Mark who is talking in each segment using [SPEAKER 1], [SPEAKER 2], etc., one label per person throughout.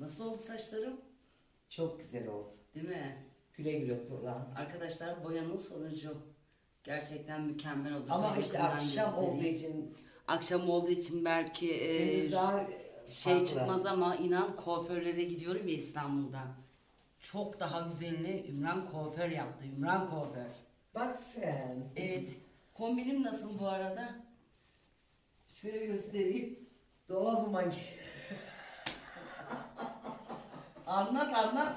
[SPEAKER 1] Nasıl oldu saçlarım?
[SPEAKER 2] Çok güzel oldu.
[SPEAKER 1] Değil mi?
[SPEAKER 2] Güle güle kullan.
[SPEAKER 1] Arkadaşlar boyanın sonucu gerçekten mükemmel oldu.
[SPEAKER 2] Ama işte
[SPEAKER 1] yakından
[SPEAKER 2] akşam
[SPEAKER 1] göstereyim.
[SPEAKER 2] olduğu için
[SPEAKER 1] Akşam olduğu için belki e,
[SPEAKER 2] daha
[SPEAKER 1] şey
[SPEAKER 2] farklı.
[SPEAKER 1] çıkmaz ama inan kuaförlere gidiyorum ya İstanbul'da. Çok daha güzelini Ümran kuaför yaptı. Ümran kuaför.
[SPEAKER 2] Bak sen.
[SPEAKER 1] Evet. Kombinim nasıl bu arada? Şöyle göstereyim.
[SPEAKER 2] Dolabıma gel.
[SPEAKER 1] Anlat anlat.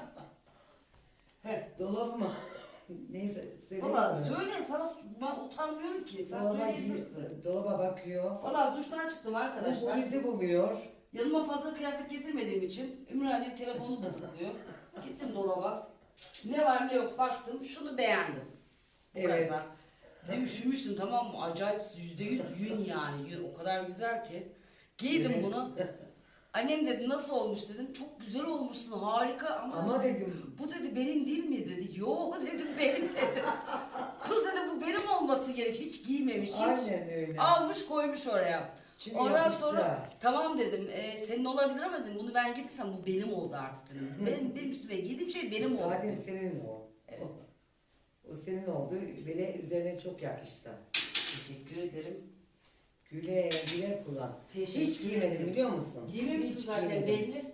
[SPEAKER 1] Heh.
[SPEAKER 2] Dolabıma. Neyse.
[SPEAKER 1] Valla söyle sana ben utanmıyorum ki. Sen
[SPEAKER 2] Dolaba
[SPEAKER 1] söyleyebilirsin.
[SPEAKER 2] gir. Dolaba bakıyor.
[SPEAKER 1] Valla duştan çıktım
[SPEAKER 2] Bu
[SPEAKER 1] arkadaşlar.
[SPEAKER 2] bizi buluyor.
[SPEAKER 1] Yanıma fazla kıyafet getirmediğim için Ümraniye telefonu da zıplıyor. Gittim dolaba. Ne var ne yok baktım. Şunu beğendim. Bu
[SPEAKER 2] Evet.
[SPEAKER 1] kadar. De üşümüştüm tamam mı? Acayip yüzde yüz yün yani. Yün o kadar güzel ki. Giydim
[SPEAKER 2] Evet.
[SPEAKER 1] bunu. Annem dedi nasıl olmuş dedim. Çok güzel olmuşsun harika ama,
[SPEAKER 2] Ama dedim
[SPEAKER 1] bu dedi benim değil mi dedi. Yo dedim benim dedi. Kız dedi bu benim olması gerek. Hiç giymemiş hiç.
[SPEAKER 2] aynen öyle.
[SPEAKER 1] Almış koymuş oraya.
[SPEAKER 2] Çünkü
[SPEAKER 1] Ondan
[SPEAKER 2] yapıştı.
[SPEAKER 1] sonra tamam dedim e, senin olabilir ama dedim bunu ben giydiysem bu benim oldu artık dedim. benim, benim üstüme giydiğim şey benim oldu.
[SPEAKER 2] Zaten senin o.
[SPEAKER 1] Evet.
[SPEAKER 2] O, o senin oldu. Böyle üzerine çok yakıştı.
[SPEAKER 1] Teşekkür ederim.
[SPEAKER 2] Güle güle kullan.
[SPEAKER 1] Teşekkür
[SPEAKER 2] Hiç giymedim
[SPEAKER 1] ederim.
[SPEAKER 2] biliyor musun?
[SPEAKER 1] Giymemişsin
[SPEAKER 2] Hiç
[SPEAKER 1] zaten
[SPEAKER 2] giymedim.
[SPEAKER 1] belli.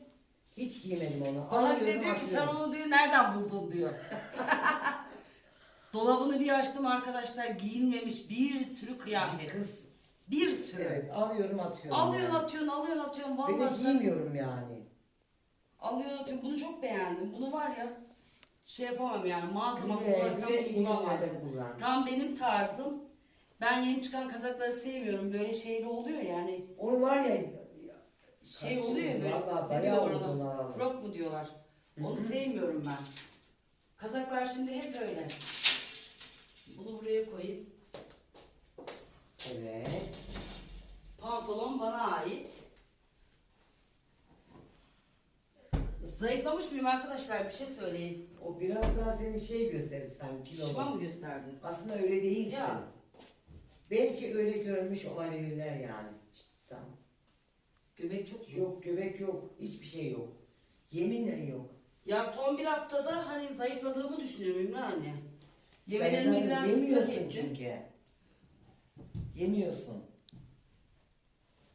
[SPEAKER 2] Hiç giymedim onu.
[SPEAKER 1] Bana bir de
[SPEAKER 2] Alıyorum,
[SPEAKER 1] diyor ki sen
[SPEAKER 2] atıyorum.
[SPEAKER 1] onu diyor nereden buldun diyor. Dolabını bir açtım arkadaşlar giyilmemiş bir sürü kıyafet.
[SPEAKER 2] Kız.
[SPEAKER 1] Bir sürü.
[SPEAKER 2] Evet alıyorum atıyorum.
[SPEAKER 1] Alıyorsun
[SPEAKER 2] yani.
[SPEAKER 1] atıyorsun alıyorsun atıyorsun.
[SPEAKER 2] Ben de
[SPEAKER 1] Vallahi sen
[SPEAKER 2] giymiyorum yani.
[SPEAKER 1] alıyorsun atıyorsun. Bunu çok beğendim. Bunu var ya şey yapamam yani mağazama
[SPEAKER 2] Güle
[SPEAKER 1] sorarsam
[SPEAKER 2] güle
[SPEAKER 1] bulamazdım.
[SPEAKER 2] günlerde kullan.
[SPEAKER 1] Tam benim tarzım. Ben yeni çıkan kazakları sevmiyorum. Böyle şeyli oluyor yani.
[SPEAKER 2] Onu var ya
[SPEAKER 1] Şey oluyor ya böyle.
[SPEAKER 2] Vallahi
[SPEAKER 1] ne
[SPEAKER 2] bayağı
[SPEAKER 1] diyorlar
[SPEAKER 2] oldu
[SPEAKER 1] ona?
[SPEAKER 2] lan.
[SPEAKER 1] Crop mu diyorlar. Onu
[SPEAKER 2] Hı hı.
[SPEAKER 1] sevmiyorum ben. Kazaklar şimdi hep öyle. Bunu buraya koyayım.
[SPEAKER 2] Evet.
[SPEAKER 1] Pantolon bana ait. Zayıflamış mıyım arkadaşlar? Bir şey söyleyin.
[SPEAKER 2] O biraz daha seni şey gösterir sanki kilo.
[SPEAKER 1] Şişman mı gösterdi?
[SPEAKER 2] Aslında öyle değilsin.
[SPEAKER 1] Ya.
[SPEAKER 2] Belki öyle görmüş olabilirler yani. Tamam.
[SPEAKER 1] Göbek çok yok.
[SPEAKER 2] Yok göbek yok. Hiçbir şey yok. Yeminle yok.
[SPEAKER 1] Ya son bir haftada hani zayıfladığımı düşünüyorum Ümran anne. Yemelerime
[SPEAKER 2] yani
[SPEAKER 1] biraz dikkat
[SPEAKER 2] yemiyorsun
[SPEAKER 1] ettim.
[SPEAKER 2] çünkü. Yemiyorsun.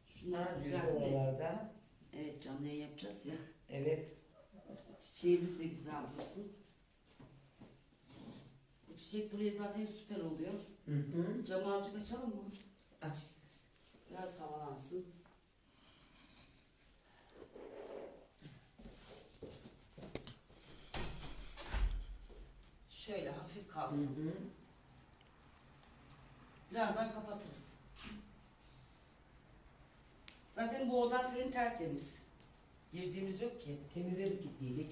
[SPEAKER 1] Şunları
[SPEAKER 2] Ha, güzel oralarda.
[SPEAKER 1] Evet canlı yayın yapacağız ya.
[SPEAKER 2] Evet.
[SPEAKER 1] Çiçeğimiz de güzel dursun. Bu çiçek buraya zaten süper oluyor.
[SPEAKER 2] Hı hı.
[SPEAKER 1] Camı azıcık açalım mı?
[SPEAKER 2] Aç istersen.
[SPEAKER 1] Biraz havalansın. Şöyle hafif
[SPEAKER 2] Hı
[SPEAKER 1] kalsın.
[SPEAKER 2] hı.
[SPEAKER 1] Birazdan kapatırız. Zaten bu odan senin tertemiz. Girdiğimiz yok ki.
[SPEAKER 2] Temizledik gittiydik.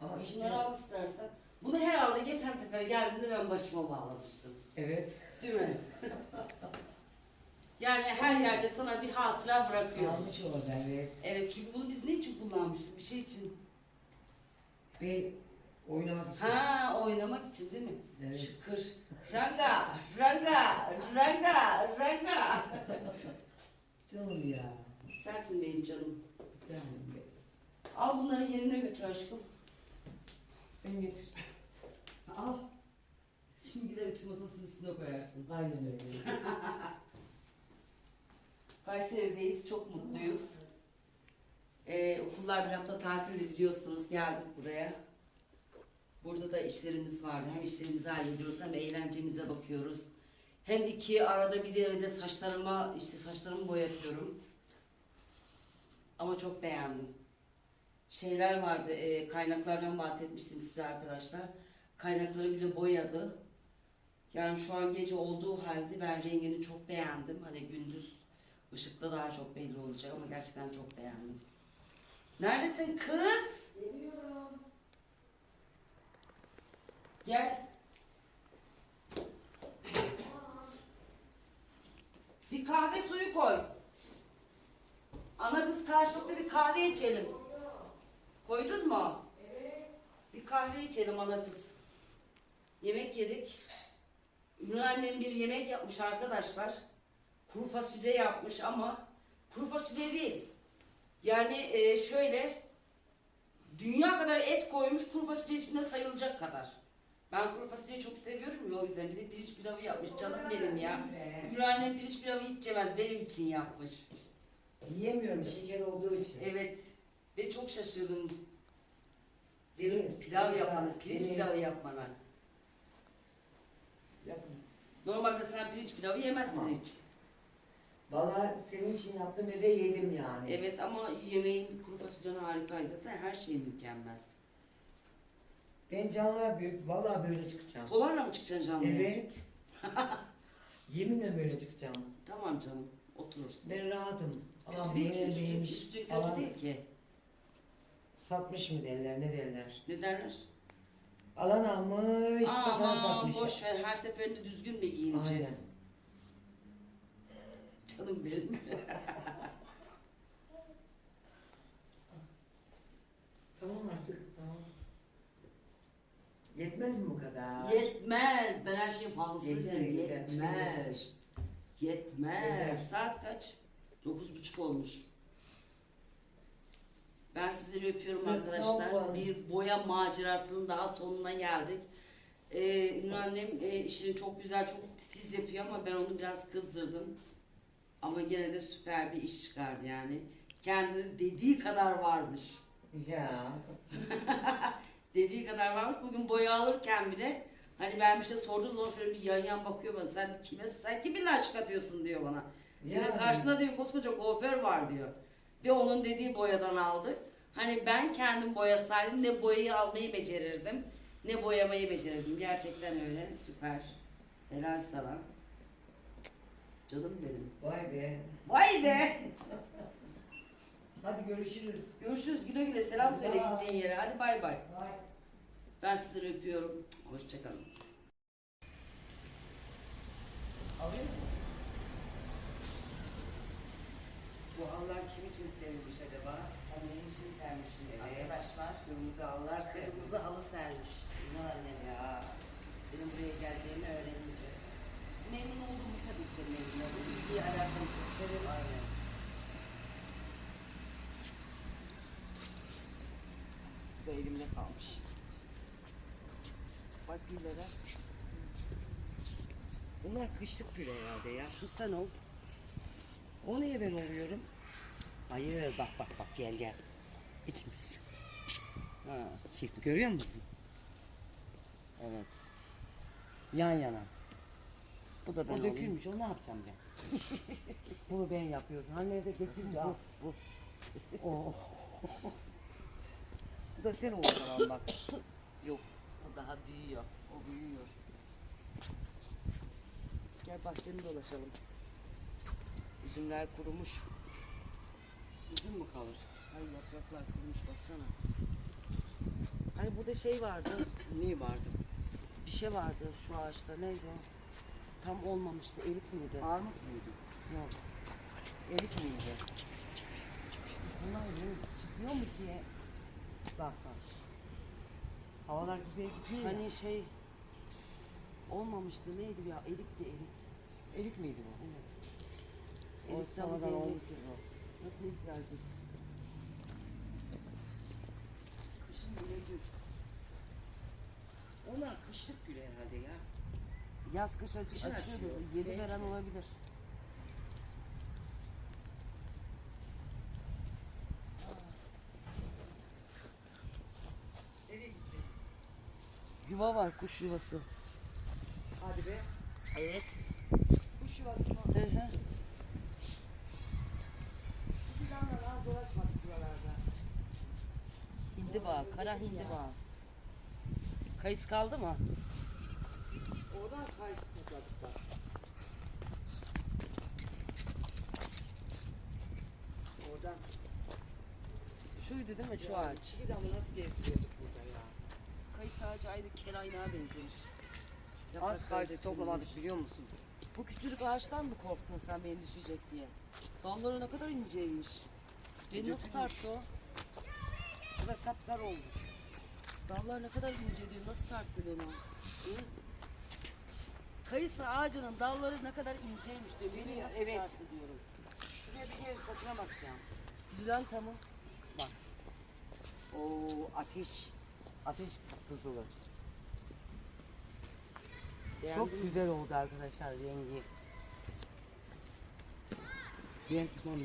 [SPEAKER 2] Ama işte
[SPEAKER 1] Şunları al istersen. Bunu herhalde geçen sefer geldiğinde ben başıma bağlamıştım.
[SPEAKER 2] evet.
[SPEAKER 1] Değil mi? yani her yerde sana bir hatıra bırakıyor.
[SPEAKER 2] Almış orada evet.
[SPEAKER 1] Evet çünkü bunu biz ne için kullanmıştık? Bir şey için.
[SPEAKER 2] Ve oynamak için.
[SPEAKER 1] Ha oynamak için değil mi?
[SPEAKER 2] Evet.
[SPEAKER 1] Şıkır. Ranga, ranga, ranga, ranga.
[SPEAKER 2] Canım ya.
[SPEAKER 1] Sensin benim canım.
[SPEAKER 2] Canım benim.
[SPEAKER 1] Al bunları yerine götür aşkım.
[SPEAKER 2] Sen getir.
[SPEAKER 1] Al. Şimdi gider ütü masasının üstüne koyarsın.
[SPEAKER 2] Aynen öyle.
[SPEAKER 1] Kayseri'deyiz. Çok mutluyuz. Ee, okullar bir hafta tatilde biliyorsunuz. Geldik buraya. Burada da işlerimiz vardı. Hem işlerimizi hallediyoruz hem eğlencemize bakıyoruz. Hem iki arada bir derede saçlarıma işte saçlarımı boyatıyorum. Ama çok beğendim. Şeyler vardı, e, kaynaklardan bahsetmiştim size arkadaşlar. Kaynakları bile boyadı. Yani şu an gece olduğu halde ben rengini çok beğendim. Hani gündüz ışıkta daha çok belli olacak ama gerçekten çok beğendim. Neredesin kız?
[SPEAKER 2] Geliyorum.
[SPEAKER 1] Gel. Bir kahve suyu koy. Ana kız karşılıklı bir kahve içelim. Koydun mu? Evet. Bir kahve içelim ana kız. Yemek yedik. Ümran annem bir yemek yapmış arkadaşlar. Kuru fasulye yapmış ama kuru fasulye değil. Yani e, şöyle dünya kadar et koymuş kuru fasulye içinde sayılacak kadar. Ben kuru fasulyeyi çok seviyorum ya o yüzden. Bir de pirinç pilavı yapmış canım benim ya. Ümrannem pirinç pilavı hiç yemez benim için yapmış.
[SPEAKER 2] Yiyemiyorum şeker olduğu için.
[SPEAKER 1] Evet. Ve çok şaşırdım. Senin pilav
[SPEAKER 2] deniz,
[SPEAKER 1] yapmana, pirinç pilavı yapmana.
[SPEAKER 2] Yapın.
[SPEAKER 1] Normalde sen pirinç pilavı yemezsin
[SPEAKER 2] Tamam.
[SPEAKER 1] hiç.
[SPEAKER 2] Valla senin için yaptım ve de yedim yani.
[SPEAKER 1] Evet ama yemeğin kuru fasulyen harikaydı. Zaten her şey mükemmel.
[SPEAKER 2] Ben canlıya büyük, valla böyle çıkacağım.
[SPEAKER 1] Kolarla mı çıkacaksın canlı?
[SPEAKER 2] Evet. Yeminle böyle çıkacağım.
[SPEAKER 1] Tamam canım. Oturursun.
[SPEAKER 2] Ben rahatım. Ama
[SPEAKER 1] Kötü değil ki,
[SPEAKER 2] beğenir
[SPEAKER 1] üstü-
[SPEAKER 2] beğenmiş
[SPEAKER 1] üstü kötü
[SPEAKER 2] falan.
[SPEAKER 1] değil ki.
[SPEAKER 2] Satmış mı derler ne derler.
[SPEAKER 1] Ne derler?
[SPEAKER 2] Alan almış satan
[SPEAKER 1] Aman
[SPEAKER 2] satmış.
[SPEAKER 1] boş ver. Her seferinde düzgün mü giyineceğiz?
[SPEAKER 2] Aynen.
[SPEAKER 1] Canım benim.
[SPEAKER 2] Tamam artık tamam. Yetmez mi bu kadar?
[SPEAKER 1] Yetmez. Ben her şeyin fazlasını
[SPEAKER 2] Yeter,
[SPEAKER 1] isterim.
[SPEAKER 2] yeter.
[SPEAKER 1] Yetmez. Yetmez.
[SPEAKER 2] Yeter.
[SPEAKER 1] Saat kaç? Dokuz buçuk olmuş. Ben sizleri öpüyorum arkadaşlar. Bir boya macerasının daha sonuna geldik. Ee, Ünlü annem e, işini çok güzel, çok titiz yapıyor ama ben onu biraz kızdırdım. Ama gene de süper bir iş çıkardı yani. Kendini dediği kadar varmış.
[SPEAKER 2] Ya.
[SPEAKER 1] Dediği kadar varmış. Bugün boya alırken bile hani ben bir şey sorduğum zaman şöyle bir yan yan bakıyor bana. Sen kime sen kiminle aşk atıyorsun diyor bana. Senin
[SPEAKER 2] Yani.
[SPEAKER 1] karşında diyor koskoca kuaför var diyor. Ve onun dediği boyadan aldık. Hani ben kendim boyasaydım ne boyayı almayı becerirdim ne boyamayı becerirdim. Gerçekten öyle. Süper. Helal sana. Canım benim.
[SPEAKER 2] Vay be.
[SPEAKER 1] Vay be.
[SPEAKER 2] Hadi görüşürüz.
[SPEAKER 1] Görüşürüz. Güle güle. Selam söyle
[SPEAKER 2] Bye.
[SPEAKER 1] gittiğin yere. Hadi bay bay.
[SPEAKER 2] Vay.
[SPEAKER 1] Ben sizleri öpüyorum. Hoşçakalın. Alıyor musun? Bu halılar kim için serilmiş acaba? Sen benim için sermişsin
[SPEAKER 2] Evet.
[SPEAKER 1] arkadaşlar.
[SPEAKER 2] Kırmızı halılar
[SPEAKER 1] Kırmızı halı sermiş. Ünal annem ya. Benim buraya geleceğimi öğrenince. Memnun oldum tabii ki de memnun oldum. İlgiyi alakamı çok severim. Aynen. Bu elimde kalmış. Bak güllere.
[SPEAKER 2] Bunlar kışlık gül herhalde ya.
[SPEAKER 1] Şu sen ol.
[SPEAKER 2] O niye ben oluyorum? Hayır bak bak bak gel gel. İkimiz.
[SPEAKER 1] Ha.
[SPEAKER 2] Çift görüyor musun?
[SPEAKER 1] Evet.
[SPEAKER 2] Yan yana.
[SPEAKER 1] Bu da ben
[SPEAKER 2] o
[SPEAKER 1] olayım.
[SPEAKER 2] dökülmüş o ne yapacağım ben? Bunu ben yapıyorum. Hani nerede dökülmüş?
[SPEAKER 1] Bu, bu.
[SPEAKER 2] Oh. Bu da sen olsun bak.
[SPEAKER 1] Yok. O daha büyüyor. O büyüyor. Gel bahçeni dolaşalım. Üzümler kurumuş. Üzüm mü kalır? Ay yapraklar kurumuş baksana. Hani burada şey vardı.
[SPEAKER 2] Niye vardı?
[SPEAKER 1] Bir şey vardı şu ağaçta. Neydi o? Tam olmamıştı. Erik miydi?
[SPEAKER 2] Armut muydu?
[SPEAKER 1] Yok.
[SPEAKER 2] Erik miydi? Bunlar ne? Çıkıyor mu ki? Bak bak. Havalar güzel gidiyor ya.
[SPEAKER 1] Hani şey olmamıştı. Neydi ya? Erikti erik.
[SPEAKER 2] Erik miydi bu?
[SPEAKER 1] Evet.
[SPEAKER 2] O sonradan olmuştur o.
[SPEAKER 1] Ne güzeldi. Kışın bile gül.
[SPEAKER 2] Onlar kışlık gül herhalde ya.
[SPEAKER 1] Yaz kış açı,
[SPEAKER 2] Kışın
[SPEAKER 1] açıyor.
[SPEAKER 2] açıyor.
[SPEAKER 1] Yedi
[SPEAKER 2] Belki.
[SPEAKER 1] veren olabilir.
[SPEAKER 2] Nereye gitti?
[SPEAKER 1] Yuva var kuş yuvası.
[SPEAKER 2] Hadi be.
[SPEAKER 1] Evet.
[SPEAKER 2] Kuş yuvası mı?
[SPEAKER 1] Hı hı.
[SPEAKER 2] Çıkıdanla daha dolaşmadık buralarda.
[SPEAKER 1] Hindiba, kara hindiba. Kayısı kaldı mı?
[SPEAKER 2] Oradan kayısı topladık bak. Oradan.
[SPEAKER 1] Şuydu değil mi şu
[SPEAKER 2] Ya,
[SPEAKER 1] ağaç?
[SPEAKER 2] Çıkıdanı nasıl gezdiriyorduk burada ya?
[SPEAKER 1] Kayısı ağacı aynı kelaynağa benzemiş.
[SPEAKER 2] Az
[SPEAKER 1] Yaprakları
[SPEAKER 2] kayısı
[SPEAKER 1] dökülmüş.
[SPEAKER 2] toplamadık biliyor musun?
[SPEAKER 1] Bu küçücük ağaçtan mı korktun sen beni düşecek diye? Dalları ne kadar inceymiş. Beni nasıl tarttı o?
[SPEAKER 2] Bu da sapsarı olmuş.
[SPEAKER 1] Dallar ne kadar ince diyor. Nasıl tarttı beni o? Hı? Kayısı ağacının dalları ne kadar inceymiş diyor. Beni
[SPEAKER 2] Biliyor,
[SPEAKER 1] nasıl
[SPEAKER 2] evet.
[SPEAKER 1] tarttı diyorum.
[SPEAKER 2] Şuraya bir gelin tadına bakacağım.
[SPEAKER 1] Brilliant ama.
[SPEAKER 2] Bak. O ateş. Ateş kızılı.
[SPEAKER 1] Beğendin
[SPEAKER 2] Çok
[SPEAKER 1] mi?
[SPEAKER 2] güzel oldu arkadaşlar rengi. Ben tamam.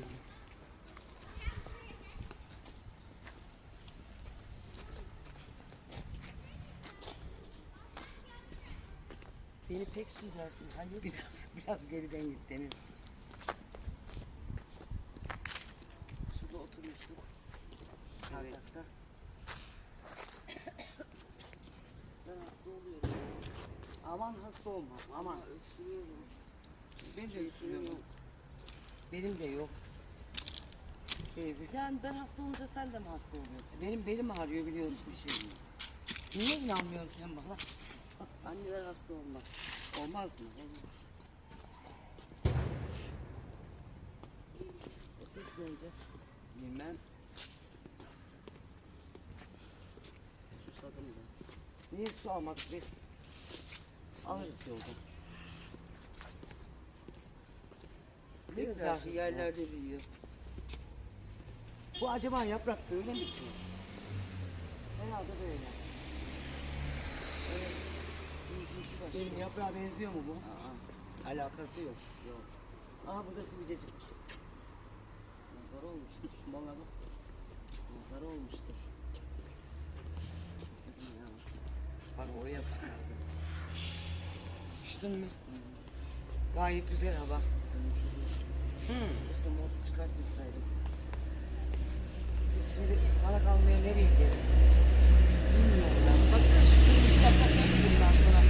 [SPEAKER 1] Beni pek süzersin. Hayır.
[SPEAKER 2] Biraz, biraz geriden git Deniz.
[SPEAKER 1] Şurada oturmuştuk.
[SPEAKER 2] Evet.
[SPEAKER 1] Yatakta. Ben hasta oluyorum.
[SPEAKER 2] Aman hasta olma. Aman.
[SPEAKER 1] Ama öksürüyorum.
[SPEAKER 2] Ben de üzülüyorum. Benim de yok. Keyfi.
[SPEAKER 1] Yani ben hasta olunca sen de mi hasta oluyorsun?
[SPEAKER 2] Benim belim ağrıyor biliyorsun bir şey. Niye inanmıyorsun sen bana?
[SPEAKER 1] Anneler hasta olmaz.
[SPEAKER 2] Olmaz mı?
[SPEAKER 1] O ses neydi?
[SPEAKER 2] Bilmem.
[SPEAKER 1] Susadım da.
[SPEAKER 2] Niye su almadık biz? Alırız yolda.
[SPEAKER 1] Ne
[SPEAKER 2] güzel
[SPEAKER 1] güzel
[SPEAKER 2] kız
[SPEAKER 1] yerlerde büyüyor.
[SPEAKER 2] Bu acaba yaprak böyle mi ki? Herhalde böyle. Benim yaprağa benziyor mu bu?
[SPEAKER 1] Aa,
[SPEAKER 2] Alakası yok.
[SPEAKER 1] yok.
[SPEAKER 2] Aha burada sivilcecik bir şey.
[SPEAKER 1] Nazar olmuştur. Valla bak. Nazar olmuştur.
[SPEAKER 2] Bak oraya çıkardım. Düştün mü? Gayet güzel hava. Hmm.
[SPEAKER 1] Keşke montu çıkartmasaydım.
[SPEAKER 2] Biz şimdi ıspanak almaya nereye gidelim? Bilmiyorum ben.
[SPEAKER 1] Baksana şu kırmızı yaprakları bundan sonra.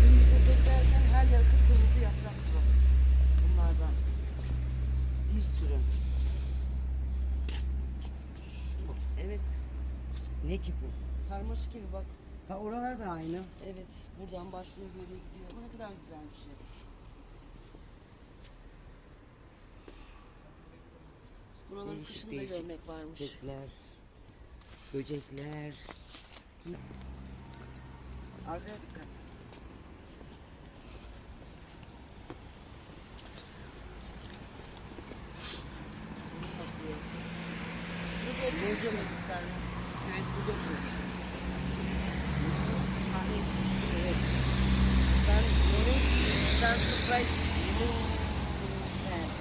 [SPEAKER 1] Gündüz beklerken her yer kırmızı yaprak var. Bunlardan.
[SPEAKER 2] Bir sürü.
[SPEAKER 1] Evet.
[SPEAKER 2] Ne ki bu?
[SPEAKER 1] Sarmaşık gibi bak.
[SPEAKER 2] Ha oralar da aynı.
[SPEAKER 1] Evet. Buradan başlıyor böyle gidiyor. Bu ne kadar güzel bir şey. Buraları
[SPEAKER 2] Değişik,
[SPEAKER 1] kışın da
[SPEAKER 2] değişik
[SPEAKER 1] görmek varmış.
[SPEAKER 2] Çiçekler, böcekler. Arkaya dikkat.
[SPEAKER 1] Bakıyor. Burada oturmuş muydun sen?
[SPEAKER 2] Evet burada oturmuştum.
[SPEAKER 1] Kahve içmiştin. Evet. Sen yeni, sen surprise içmiştin.
[SPEAKER 2] Evet.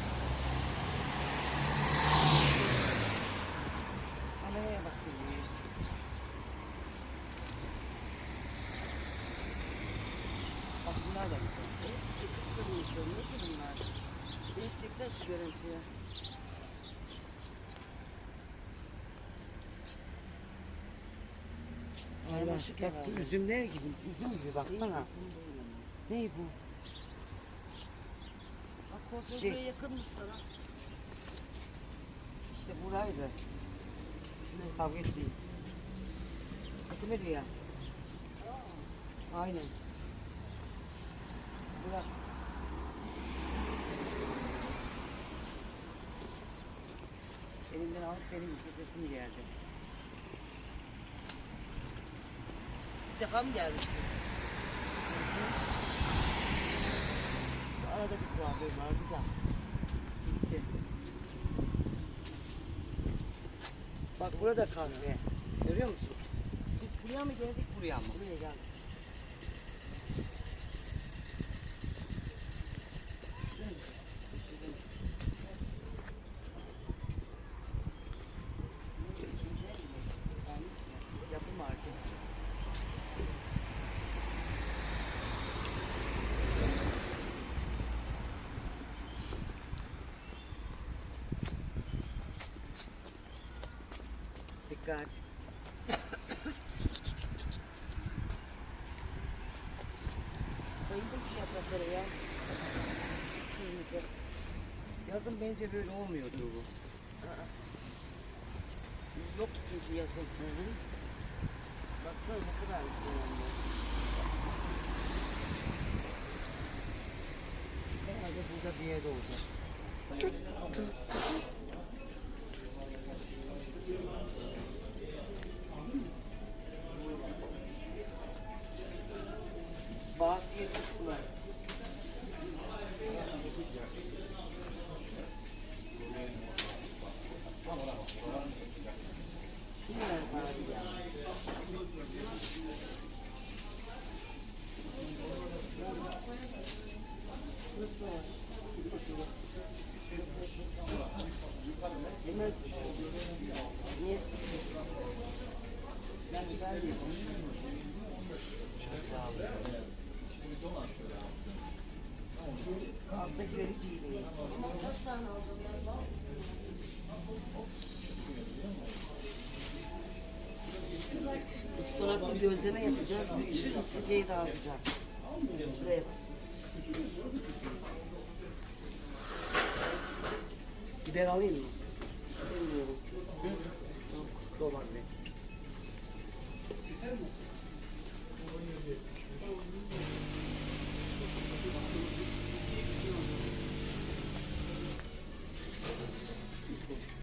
[SPEAKER 2] Kameraya bak Deniz. Bak bunlar da güzel.
[SPEAKER 1] Evet işte kıpkırmızı. Ne ki bunlar? Deniz çeksen şu görüntüyü.
[SPEAKER 2] Aynen.
[SPEAKER 1] Sarmaşık
[SPEAKER 2] Bak bu üzümler gibi. Üzüm gibi baksana.
[SPEAKER 1] Değil, değil ama.
[SPEAKER 2] Ne bu?
[SPEAKER 1] Bak kontrol
[SPEAKER 2] Şey-
[SPEAKER 1] yakınmış sana.
[SPEAKER 2] İşte buraydı. Kavga ettiğim. Kısmet ya. Aynen. Bura. Elimden alıp benim kesesim geldi.
[SPEAKER 1] Bir defa mı gelmişsin?
[SPEAKER 2] Şu aradaki kuaför vardı da. Gitti. Bak burada kahve. Görüyor musun? Biz buraya mı geldik buraya mı?
[SPEAKER 1] Buraya geldik biz.
[SPEAKER 2] Üşüdün mü? Üşüdüm.
[SPEAKER 1] Bu ikinci el mi? Servis mi?
[SPEAKER 2] Yapı market. Dikkat.
[SPEAKER 1] Bayıldım şu yapraklara ya. Kırmızı.
[SPEAKER 2] Yazın bence böyle olmuyordu bu.
[SPEAKER 1] Aa. Yoktu çünkü yazın.
[SPEAKER 2] Hı hı.
[SPEAKER 1] Baksana ne kadar güzel oldu.
[SPEAKER 2] Herhalde burada bir yerde olacak. Alttakileri giyiyor.
[SPEAKER 3] Kaç tane alacağım ben?
[SPEAKER 1] Gözleme yapacağız. Bütün sirkeyi dağıtacağız. Şuraya bak. Biber alayım mı?